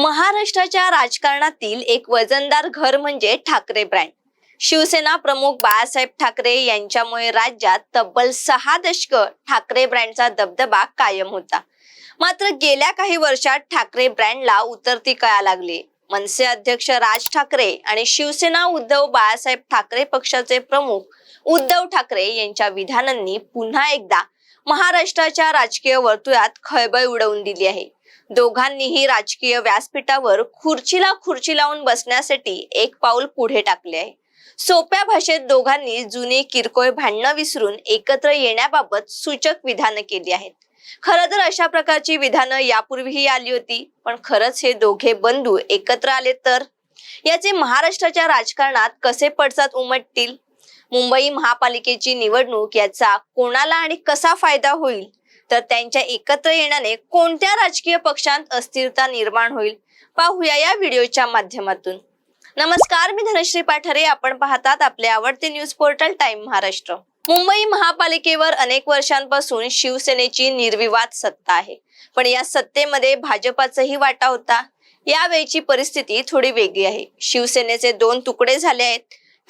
महाराष्ट्राच्या राजकारणातील एक वजनदार घर म्हणजे ठाकरे ब्रँड. शिवसेना प्रमुख बाळासाहेब ठाकरे यांच्यामुळे राज्यात तब्बल सहा दशक ठाकरे ब्रँडचा दबदबा कायम होता. मात्र गेल्या काही वर्षात ठाकरे ब्रँडला उतरती कळा लागली. मनसे अध्यक्ष राज ठाकरे आणि शिवसेना उद्धव बाळासाहेब ठाकरे पक्षाचे प्रमुख उद्धव ठाकरे यांच्या विधानांनी पुन्हा एकदा महाराष्ट्राच्या राजकीय वर्तुळात खळबळ उडवून दिली आहे. दोघांनीही राजकीय व्यासपीठावर खुर्चीला खुर्ची लावून बसण्यासाठी एक पाऊल पुढे टाकले आहे. सोप्या भाषेत दोघांनी जुने किरकोळ भांडणं विसरून एकत्र येण्याबाबत सूचक विधानं केली आहेत. खरं तर अशा प्रकारची विधानं यापूर्वीही आली होती पण खरंच हे दोघे बंधू एकत्र आले तर? याचे महाराष्ट्राच्या राजकारणात कसे पडसाद उमटतील? मुंबई महापालिकेची निवडणूक याचा कोणाला आणि कसा फायदा होईल? तर त्यांच्या एकत्र येण्याने कोणत्या राजकीय पक्षांत अस्थिरता निर्माण होईल? पाहूया या व्हिडिओच्या माध्यमातून. नमस्कार मी धनश्री पाठारे. आपण पाहतात आपले आवडते news portal time Maharashtra. Mumbai महापालिकेवर अनेक वर्षांपासून शिवसेनेची निर्विवाद सत्ता आहे. पण या सत्तेमध्ये भाजपाचाही वाटा होता. यावेळीची परिस्थिती थोडी वेगळी आहे. शिवसेनेचे दोन तुकडे झाले आहेत.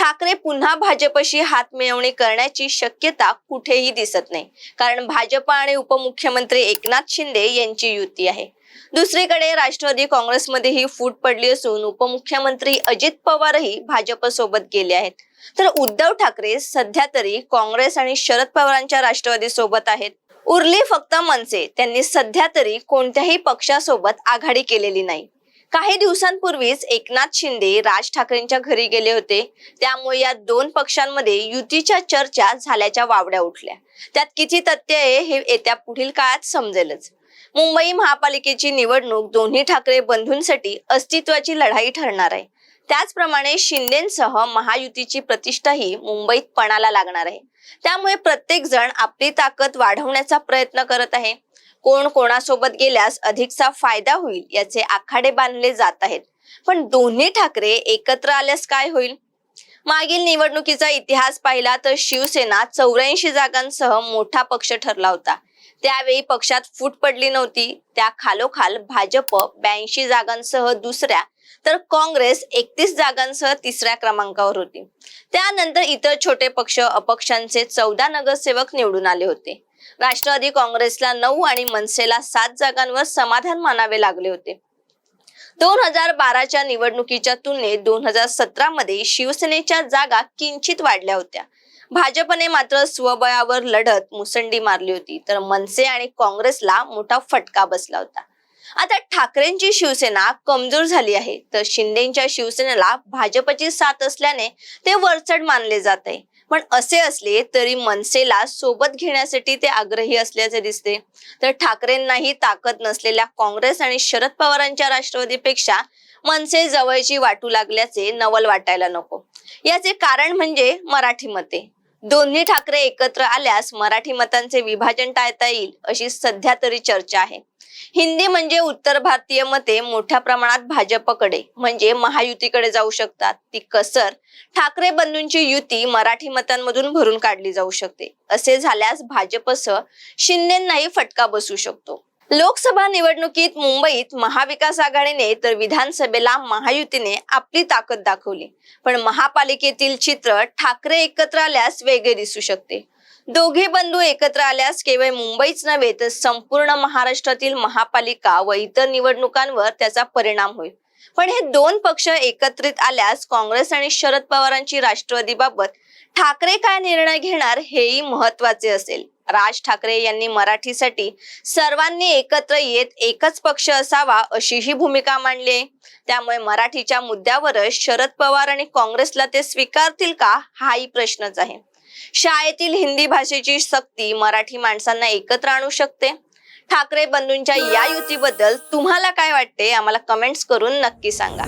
ठाकरे पुन्हा भाजपशी हात मिळवणी करण्याची शक्यता कुठेही दिसत नाही. कारण भाजप आणि उपमुख्यमंत्री एकनाथ शिंदे यांची युती आहे. दुसरीकडे राष्ट्रवादी काँग्रेसमध्येही फूट पडली असून उपमुख्यमंत्री अजित पवारही भाजपसोबत गेले आहेत. तर उद्धव ठाकरे सध्या तरी काँग्रेस आणि शरद पवारांच्या राष्ट्रवादी सोबत आहेत. उरली फक्त मनसे त्यांनी सध्या तरी कोणत्याही पक्षासोबत आघाडी केलेली नाही. काही दिवसांपूर्वीच एकनाथ शिंदे राज ठाकरेंच्या घरी गेले होते. त्यामुळे या दोन पक्षांमध्ये युतीच्या चर्चा झाल्याच्या वावड्या उठल्या. त्यात किती तथ्य आहे हे येत्या पुढील काळात समजेलच. मुंबई महापालिकेची निवडणूक दोन्ही ठाकरे बंधूंसाठी अस्तित्वाची लढाई ठरणार आहे. त्याचप्रमाणे शिंदेसह महायुतीची प्रतिष्ठाही मुंबईत पणाला लागणार आहे. त्यामुळे प्रत्येक जण आपली ताकद वाढवण्याचा प्रयत्न करत आहे. कोण कोणासोबत गेल्यास अधिकचा फायदा होईल याचे आखाडे बांधले जात आहेत. पण दोन्ही ठाकरे एकत्र आल्यास काय होईल? मागील निवडणुकीचा इतिहास पाहिला तर शिवसेना चौऱ्याऐंशी जागांसह मोठा पक्ष ठरला होता. त्यावेळी पक्षात फूट पडली नव्हती. त्या खालोखाल भाजप ब्याऐंशी जागांसह दुसऱ्या तर काँग्रेस एकतीस जागांसह तिसऱ्या क्रमांकावर होती. त्यानंतर इतर छोटे पक्ष अपक्षांचे चौदा नगरसेवक निवडून आले होते. राष्ट्रवादी काँग्रेसला नऊ आणि मनसेला सात जागांवर समाधान मानावे लागले होते. दोन हजार बाराच्या निवडणुकीच्या तुलनेत दोन हजार सतरा मध्ये शिवसेनेच्या जागा किंचित वाढल्या होत्या. भाजपने मात्र स्वबळावर लढत मुसंडी मारली होती तर मनसे आणि काँग्रेसला मोठा फटका बसला होता. आता ठाकरेंची शिवसेना कमजोर झाली आहे तर शिंदेच्या शिवसेनेला भाजपची साथ असल्याने ते वरचढ मानले जात आहे. पण असे असले तरी मनसेला सोबत घेण्यासाठी ते आग्रही असल्याचे दिसते. तर ठाकरेंनाही ताकद नसलेल्या काँग्रेस आणि शरद पवारांच्या राष्ट्रवादीपेक्षा मनसे जवळची वाटू लागल्याचे नवल वाटायला नको. याचे कारण म्हणजे मराठी मते. दोन्ही ठाकरे एकत्र आल्यास मराठी मतांचे विभाजन टाळता येईल अशी सध्या तरी चर्चा आहे. हिंदी म्हणजे उत्तर भारतीय मते मोठ्या प्रमाणात भाजपकडे म्हणजे महायुतीकडे जाऊ शकतात. ती कसर ठाकरे बंधूंची युती मराठी मतांमधून भरून काढली जाऊ शकते. असे झाल्यास भाजपसह शिंदेंनाही फटका बसू शकतो. लोकसभा निवडणुकीत मुंबईत महाविकास आघाडीने तर विधानसभेला महायुतीने आपली ताकद दाखवली. पण महापालिकेतील चित्र ठाकरे एकत्र आल्यास वेगळे दिसू शकते. दोघे बंधू एकत्र आल्यास केवळ मुंबईच नव्हे तर संपूर्ण महाराष्ट्रातील महापालिका व इतर निवडणुकांवर त्याचा परिणाम होईल. पण हे दोन पक्ष एकत्रित आल्यास काँग्रेस आणि शरद पवारांची राष्ट्रवादीबाबत ठाकरे काय निर्णय घेणार हेही महत्त्वाचे असेल. राज ठाकरे यांनी मराठीसाठी सर्वांनी एकत्र येत एकच पक्ष असावा अशीही भूमिका मांडली आहे. त्यामुळे मराठीच्या मुद्द्यावरच शरद पवार आणि काँग्रेसला ते स्वीकारतील का? हाही प्रश्नच आहे. शाळेतील हिंदी भाषेची सक्ती मराठी माणसांना एकत्र आणू शकते? ठाकरे बंधूंच्या या युतीबद्दल तुम्हाला काय वाटते? आम्हाला कमेंट्स करून नक्की सांगा.